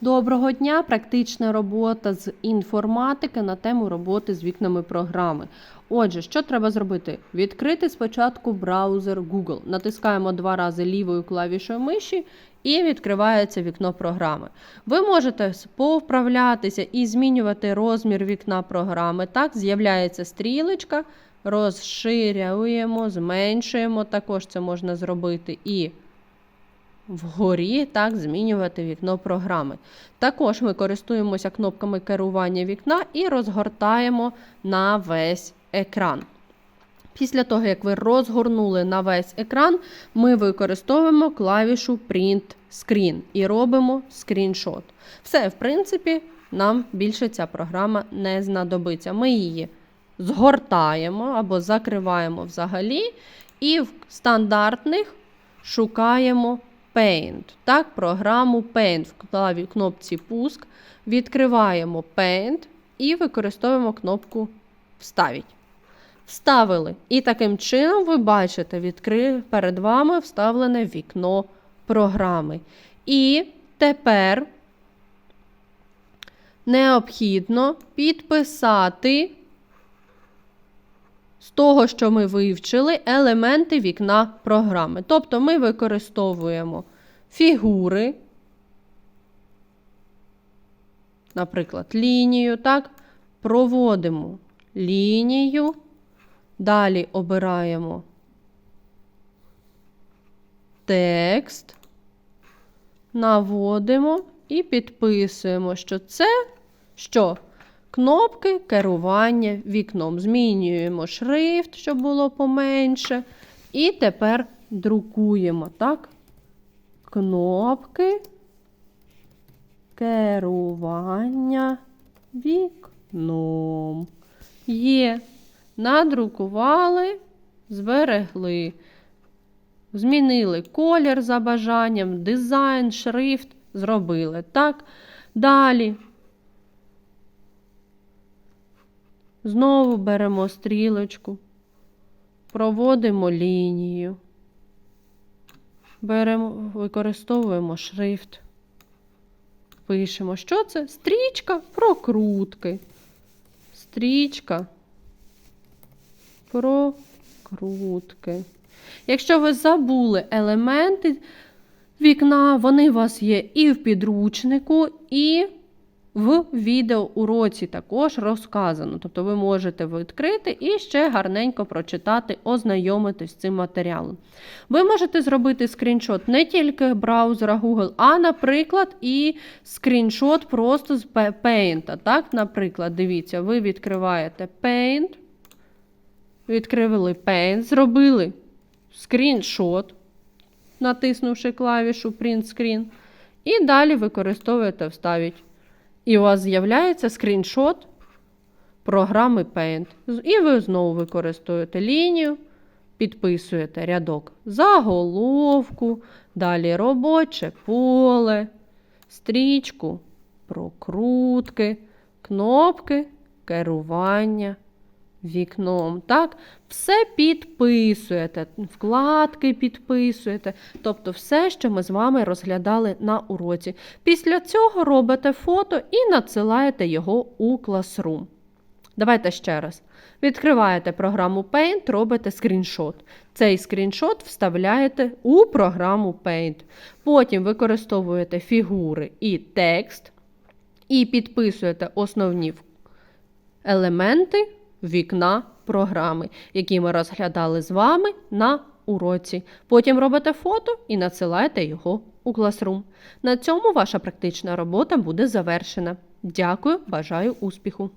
Доброго дня! Практична робота з інформатики на тему роботи з вікнами програми. Отже, що треба зробити? Відкрити спочатку браузер Google. Натискаємо два рази лівою клавішою миші і відкривається вікно програми. Ви можете повправлятися і змінювати розмір вікна програми. Так, з'являється стрілочка, розширюємо, зменшуємо. Також це можна зробити і вгорі так змінювати вікно програми. Також ми користуємося кнопками керування вікна і розгортаємо на весь екран. Після того, як ви розгорнули на весь екран, ми використовуємо клавішу Print Screen і робимо скріншот. Все, в принципі, нам більше ця програма не знадобиться. Ми її згортаємо або закриваємо взагалі, і в стандартних шукаємо Paint. Так, програму Paint в кнопці Пуск. Відкриваємо Paint і використовуємо кнопку Вставіть. Вставили. І таким чином ви бачите, відкри... перед вами вставлене вікно програми. І тепер необхідно підписати з того, що ми вивчили, елементи вікна програми. Тобто ми використовуємо фігури, наприклад, лінію, так, проводимо лінію, далі обираємо текст, наводимо і підписуємо, що це що? Кнопки керування вікном. Змінюємо шрифт, щоб було поменше. І тепер друкуємо, так? Кнопки керування вікном. Є. Надрукували, зберегли. Змінили колір за бажанням, дизайн, шрифт зробили. Так? Далі. Знову беремо стрілочку, проводимо лінію, беремо, використовуємо шрифт. Пишемо, що це? Стрічка прокрутки. Стрічка прокрутки. Якщо ви забули елементи вікна, вони у вас є і в підручнику, і в відеоуроці також розказано. Тобто ви можете відкрити і ще гарненько прочитати, ознайомитись з цим матеріалом. Ви можете зробити скріншот не тільки браузера Google, а, наприклад, і скріншот просто з Paint. Так, Наприклад, дивіться, ви відкриваєте Paint, відкрили Paint, зробили скріншот, натиснувши клавішу Print Screen, і далі використовуєте вставіть. І у вас з'являється скріншот програми Paint. І ви знову використовуєте лінію, підписуєте рядок заголовку, далі робоче поле, стрічку, прокрутки, кнопки керування вікном. Так? Все підписуєте, вкладки підписуєте, тобто все, що ми з вами розглядали на уроці. Після цього робите фото і надсилаєте його у Classroom. Давайте ще раз. Відкриваєте програму Paint, робите скріншот. Цей скріншот вставляєте у програму Paint. Потім використовуєте фігури і текст, і підписуєте основні елементи вікна програми, які ми розглядали з вами на уроці. Потім робите фото і надсилаєте його у Classroom. На цьому ваша практична робота буде завершена. Дякую, бажаю успіху!